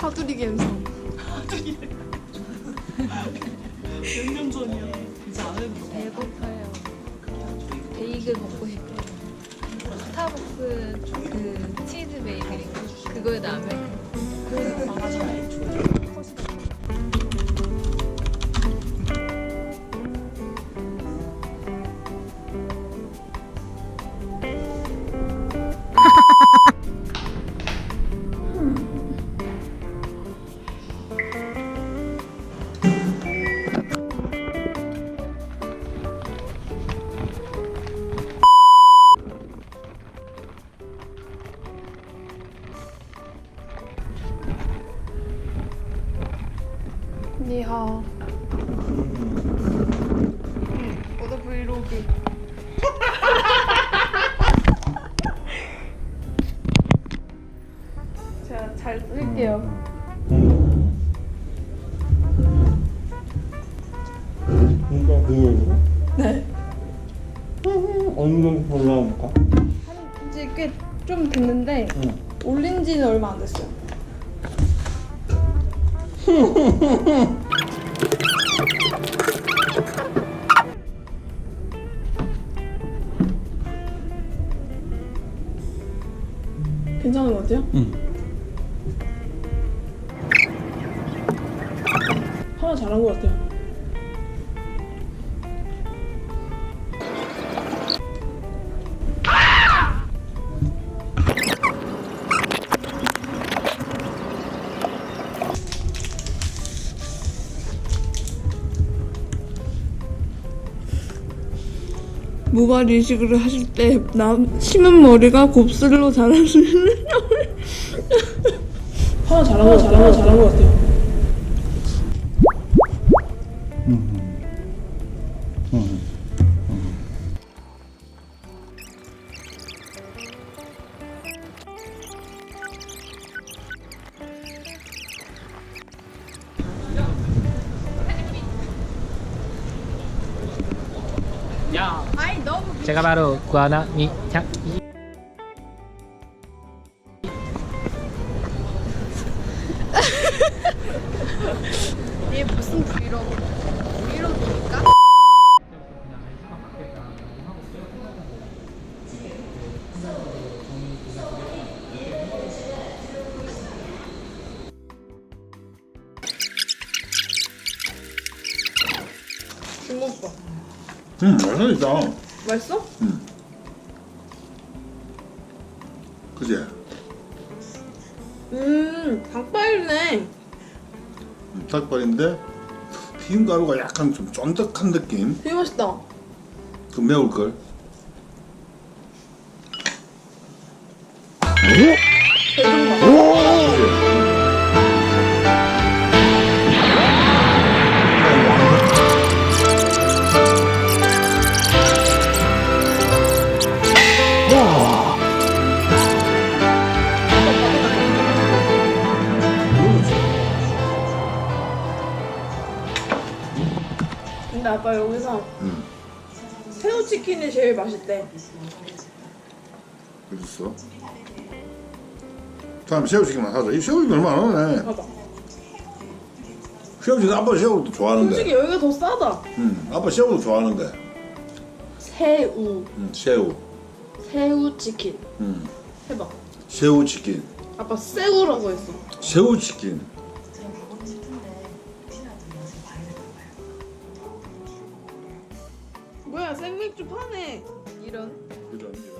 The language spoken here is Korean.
하두리 감성. 몇년 전이야. 이제 안 해도 돼. 배고파요. 베이글 먹고 싶어요. 스타벅스 그 치즈 베이글인가? 그거에 라면. 니하오. 오더 브이로그. 제가 잘 쓸게요. 그러니까 그 네. 어느 정도 올라올까? 이제 꽤 좀 됐는데 응. 올린 지는 얼마 안 됐어요. 괜찮은 것 같아요? 응. 하나 잘한 것 같아요. 모발 이식을 하실 때 남, 심은 머리가 곱슬로 자라는 하나 잘한 거 잘한 거 잘한 것 같아요. 야. 제가 바로 구하나 미창 얘 무슨 브이로그? 브이로그니까? 중국거 응, 맛있다. 맛있어? 그지? 음 닭발이네 닭발인데 튀김가루가 약간 좀 쫀득한 느낌. 되게 맛있다 그 매울 걸. 근 아빠 여기서 응. 새우치킨이 제일 맛있대 그랬어. 다음 새우치기만 사자. 이 새우치기 얼마 안 하네. 봐봐 새우치기 아빠 새우도 좋아하는데. 솔직히 여기가 더 싸다 응, 아빠 새우도 좋아하는데. 새우 응, 새우. 새우치킨 응. 해봐 새우치킨. 아빠 새우라고 했어 새우치킨. 뭐야 생맥주 파네 이런 이런 이런.